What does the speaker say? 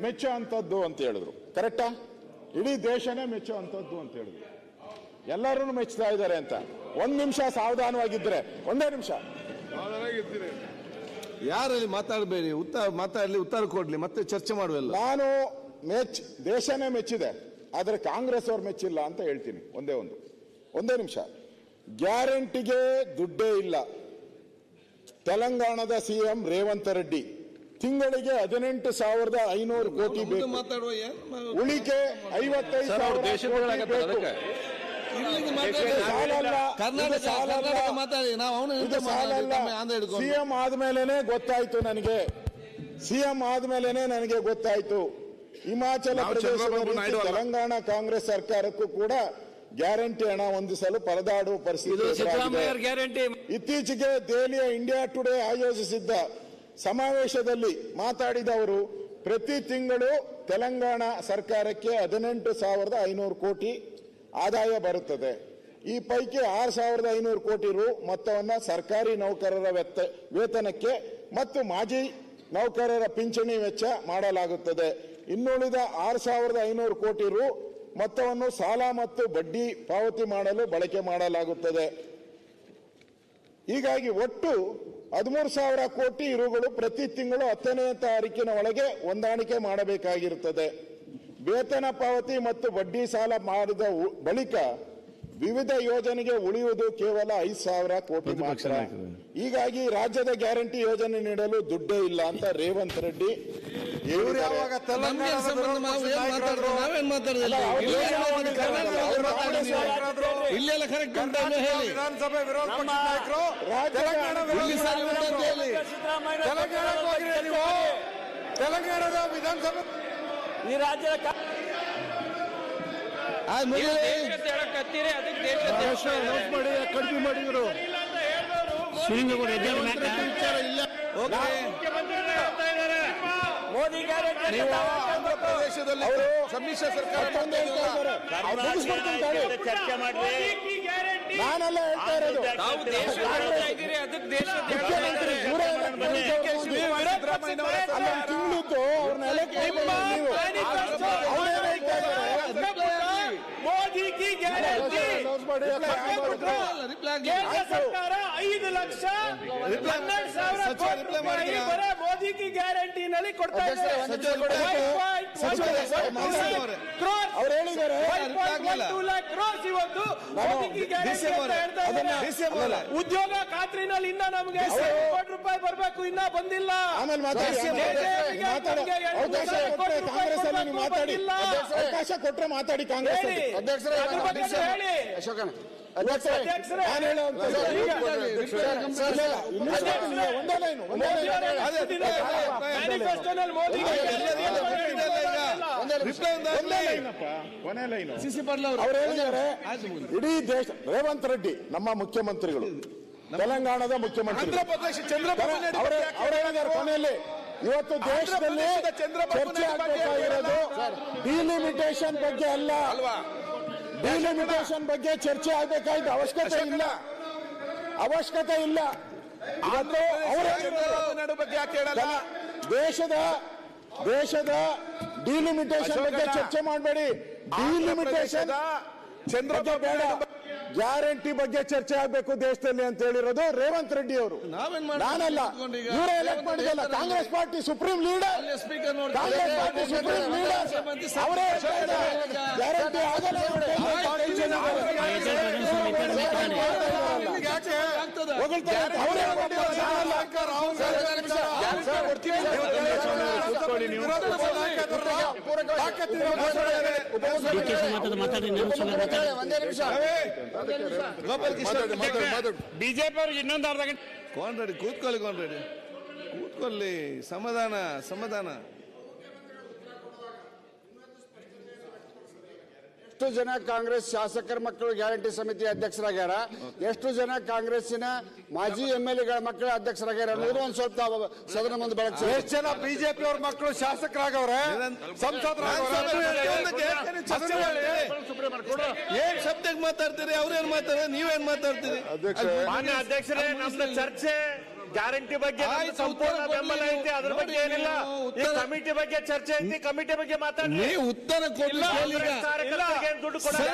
ಮೆಚ್ಚೋ ಅಂಥದ್ದು ಅಂತ ಹೇಳಿದ್ರು. ಕರೆಕ್ಟಾ ಇಡೀ ದೇಶನೇ ಮೆಚ್ಚೋ ಅಂಥದ್ದು ಅಂತ ಹೇಳಿದ್ರು. ಎಲ್ಲರೂ ಮೆಚ್ಚುತ್ತಾ ಇದ್ದಾರೆ ಅಂತ. ಒಂದ್ ನಿಮಿಷ ಸಾವಧಾನವಾಗಿದ್ದರೆ ಒಂದೇ ನಿಮಿಷ. ಯಾರಲ್ಲಿ ಮಾತಾಡಬೇಡಿ ಉತ್ತರ ಮಾತಾಡಲಿ ಉತ್ತರ ಕೊಡ್ಲಿ ಮತ್ತೆ ಚರ್ಚೆ ಮಾಡುವಲ್ಲ ನಾನು ಮೆಚ್ ದೇಶನೇ ಮೆಚ್ಚಿದೆ ಆದರೆ ಕಾಂಗ್ರೆಸ್ ಅವ್ರು ಮೆಚ್ಚಿಲ್ಲ ಅಂತ ಹೇಳ್ತೀನಿ. ಒಂದೇ ಒಂದು. ಒಂದೇ ನಿಮಿಷ. ಗ್ಯಾರಂಟಿಗೆ ದುಡ್ಡೇ ಇಲ್ಲ. ತೆಲಂಗಾಣದ ಸಿಎಂ ರೇವಂತ ರೆಡ್ಡಿ. ತಿಂಗಳಿಗೆ ಹದಿನೆಂಟು ಸಾವಿರದ ಐನೂರು ಕೋಟಿ ಬೇಕು. ಉಳಿಕೆ ಐವತ್ತೈದು ಸಿಎಂ ಆದ್ಮೇಲೆನೆ ಗೊತ್ತಾಯ್ತು ನನಗೆ. ಸಿಎಂ ಆದ್ಮೇಲೆನೆ ನನಗೆ ಗೊತ್ತಾಯ್ತು. ಹಿಮಾಚಲ ಪ್ರದೇಶ. ತೆಲಂಗಾಣ ಕಾಂಗ್ರೆಸ್ ಸರ್ಕಾರಕ್ಕೂ ಕೂಡ ಗ್ಯಾರಂಟಿ ಹಣ ಹೊಂದಿಸಲು ಪರದಾಡುವ ಪರಿಸ್ಥಿತಿ ಇದು ಎದುರಾಗಿದೆ. ಗ್ಯಾರಂಟಿ. ಇತ್ತೀಚೆಗೆ ದೆಹಲಿಯ ಇಂಡಿಯಾ ಟುಡೇ ಆಯೋಜಿಸಿದ್ದ ಸಮಾವೇಶದಲ್ಲಿ ಮಾತಾಡಿದ ಅವರು, ಪ್ರತಿ ತಿಂಗಳು ತೆಲಂಗಾಣ ಸರ್ಕಾರಕ್ಕೆ ಹದಿನೆಂಟು ಸಾವಿರದ ಐನೂರು ಕೋಟಿ ಆದಾಯ ಬರುತ್ತದೆ. ಈ ಪೈಕಿ ಆರು ಸಾವಿರದ ಐನೂರು ಕೋಟಿ ರು ಮೊತ್ತವನ್ನು ಸರ್ಕಾರಿ ನೌಕರರ ವೆತ್ತ ವೇತನಕ್ಕೆ ಮತ್ತು ಮಾಜಿ ನೌಕರರ ಪಿಂಚಣಿ ವೆಚ್ಚ ಮಾಡಲಾಗುತ್ತದೆ. ಇನ್ನುಳಿದ ಆರು ಸಾವಿರದ ಐನೂರು ಕೋಟಿ ರು ಮೊತ್ತವನ್ನು ಸಾಲ ಮತ್ತು ಬಡ್ಡಿ ಪಾವತಿ ಮಾಡಲು ಬಳಕೆ ಮಾಡಲಾಗುತ್ತದೆ. ಹೀಗಾಗಿ ಒಟ್ಟು ಹದಿಮೂರು ಸಾವಿರ ಕೋಟಿ ಇರುಗಳು ಪ್ರತಿ ತಿಂಗಳು ಹತ್ತನೇ ತಾರೀಕಿನ ಒಳಗೆ ಹೊಂದಾಣಿಕೆ ಮಾಡಬೇಕಾಗಿರುತ್ತದೆ. ವೇತನ ಪಾವತಿ ಮತ್ತು ಬಡ್ಡಿ ಸಾಲ ಮಾಡಿದ ಬಳಿಕ ವಿವಿಧ ಯೋಜನೆಗೆ ಉಳಿಯುವುದು ಕೇವಲ ಐದು ಸಾವಿರ ಕೋಟಿ ಮಾತ್ರ. ಹೀಗಾಗಿ ರಾಜ್ಯದ ಗ್ಯಾರಂಟಿ ಯೋಜನೆ ನೀಡಲು ದುಡ್ಡೇ ಇಲ್ಲ ಅಂತ ರೇವಂತ್ ರೆಡ್ಡಿ. ಯಾವಾಗ ವಿಧಾನಸಭೆ ವಿರೋಧ ಪಕ್ಷದ ನಾಯಕರು ತೆಲಂಗಾಣದ ವಿಧಾನಸಭೆ ಈ ರಾಜ್ಯದ ಕಡಿಮೆ ಮಾಡಿದ್ರು. ವಿಚಾರ ಇಲ್ಲ. ಓಕೆ. ಮೋದಿ ಆಂಧ್ರ ಪ್ರದೇಶದಲ್ಲಿ ಅವರು ಸಮ್ಮಿಶ್ರ ಸರ್ಕಾರ ಚರ್ಚೆ ಮಾಡಿ ನಾನೆಲ್ಲ ಹೇಳ್ತಾ ಇರೋದು ಮುಖ್ಯಮಂತ್ರಿ ತಿಂಗಳಿದ್ದು ಅವ್ರನ್ನ ಎಲೆಕ್ಟ್ ಮಾಡ್ಬೋದು ನೀವು ಅವ್ರೇನ್ ಹೇಳ್ತಾ ಇದ್ದಾರೆ? ಮೋದಿ ಕಿ ಗ್ಯಾರಂಟಿ ರಿಪ್ಲೈ ಆಗಿ ಕೇಂದ್ರ ಸರ್ಕಾರ ಐದು ಲಕ್ಷ ಹನ್ನೆರಡು ಸಾವಿರ ಮೋದಿ ಗ್ಯಾರಂಟಿನಲ್ಲಿ ಕೊಡ್ತಾ ಉದ್ಯೋಗ ಖಾತ್ರಿನಲ್ಲಿ ಇನ್ನ ನಮ್ಗೆ ಕೋಟಿ ರೂಪಾಯಿ ಬರಬೇಕು ಇನ್ನ ಬಂದಿಲ್ಲ. ಆಮೇಲೆ ಮಾತಾಡಿ. ಅವಕಾಶ ಕೊಟ್ರೆ ಮಾತಾಡಿ ಇಲ್ಲ. ಅವಕಾಶ ಕೊಟ್ರೆ ಮಾತಾಡಿ ಕಾಂಗ್ರೆಸ್ ಅಧ್ಯಕ್ಷರೇ, ಹೇಳಿದ್ದಾರೆ ಇಡೀ ದೇಶ ರೇವಂತ್ ರೆಡ್ಡಿ ನಮ್ಮ ಮುಖ್ಯಮಂತ್ರಿಗಳು. ತೆಲಂಗಾಣದ ಮುಖ್ಯಮಂತ್ರಿ ಅವರೇ ಕೊನೆಯಲ್ಲಿ. ಇವತ್ತು ದೇಶದಲ್ಲಿ ಚರ್ಚೆ ಆಗಬೇಕಾಗಿರೋದು ಡಿಲಿಮಿಟೇಷನ್ ಬಗ್ಗೆ ಅಲ್ಲ. ಅಲ್ವಾ? ಡಿಲಿಮಿಟೇಷನ್ ಬಗ್ಗೆ ಚರ್ಚೆ ಆಗಬೇಕಾದ ಅವಶ್ಯಕತೆ ಇಲ್ಲ. ಅವಶ್ಯಕತೆ ಇಲ್ಲ. ದೇಶದ ದೇಶದ ಡಿಲಿಮಿಟೇಷನ್ ಬಗ್ಗೆ ಚರ್ಚೆ ಮಾಡಬೇಡಿ. ಡಿಲಿಮಿಟೇಷನ್ ಚಂದ್ರ ಚಂದ್ರಬಾಬು ಬೇಡ. ಗ್ಯಾರಂಟಿ ಬಗ್ಗೆ ಚರ್ಚೆ ಆಗಬೇಕು ದೇಶದಲ್ಲಿ ಅಂತ ಹೇಳಿರೋದು ರೇವಂತ್ ರೆಡ್ಡಿ ಅವರು? ನಾನಲ್ಲ. ಇವರೇ elect ಮಾಡಿದಲ್ಲ Congress party supreme leader. Congress party supreme leader. ಅವರೇ ಗ್ಯಾರಂಟಿ ಆಗಲ್ಲ ಅಂತ ಯಾಕೆ ಆಗ್ತದ ಹೊಗಳ್ತಾರೆ ಅಂತ ಅವರೇ ಹೇಳ್ತಿದ್ದಾರೆ, ನಾನಲ್ಲ. ಗೋಪಾಲ್ ಕೃಷ್ಣ ಬಿಜೆಪಿ ಅವ್ರಿಗೆ ಇನ್ನೊಂದು ಅರ್ಧ ಗಂಟೆ ಕೋನ್ ರೆಡಿ ಕೂತ್ಕೊಳ್ಳಿ ಕೋನ್ ರೆಡಿ ಕೂತ್ಕೊಳ್ಳಿ ಸಮಾಧಾನ ಸಮಾಧಾನ. ಎಷ್ಟು ಜನ ಕಾಂಗ್ರೆಸ್ ಶಾಸಕರ ಮಕ್ಕಳು ಗ್ಯಾರಂಟಿ ಸಮಿತಿ ಅಧ್ಯಕ್ಷರಾಗ್ಯಾರ? ಎಷ್ಟು ಜನ ಕಾಂಗ್ರೆಸ್ಸಿನ ಮಾಜಿ ಎಂ ಎಲ್ ಎಗಳ ಮಕ್ಕಳ ಅಧ್ಯಕ್ಷರಾಗ್ಯಾರ ಅನ್ನೋದು ಒಂದ್ ಸ್ವಲ್ಪ ಸದನ ಮುಂದೆ ಬೆಳಕು ಎಷ್ಟು ಜನ ಬಿಜೆಪಿ ಅವ್ರ ಮಕ್ಕಳು ಶಾಸಕರಾಗವ್ರೆ. ಏನ್ ಶಬ್ದಕ್ಕೆ ಮಾತಾಡ್ತೀರಿ? ಅವ್ರೇನ್ ಮಾತಾಡ ನೀವೇನ್ ಮಾತಾಡ್ತೀರಿ? ಮಾನ್ಯ ಅಧ್ಯಕ್ಷರೇ ನಮ್ದು ಚರ್ಚೆ. ಗ್ಯಾರಂಟಿ ಬಗ್ಗೆ ನಮ್ದು ಆಯ್ತು, ಸಂಪೂರ್ಣ ಉತ್ತರ ಬೆಂಬಲ ಕೊಡ್ಲಿ ಐತಿ ಅದ್ರ ನೀವು. ಬಗ್ಗೆ ನೋಡಿ ಏನಿಲ್ಲ ನೀವು ಈ ಉತ್ತರ- ಕಮಿಟಿ ಬಗ್ಗೆ ಚರ್ಚೆ ಐತಿ ಕಮಿಟಿ ಬಗ್ಗೆ ಮಾತಾಡಿ ನೀವು ಉತ್ತರ ಕೊಡ್ಲಿ ಕೇಳಿ ಈಗ. ಕಾರ್ಯಕರ್ತರಿಗೆ ಏನ್ ದುಡ್ಡು ಕೊಡಲ್ಲ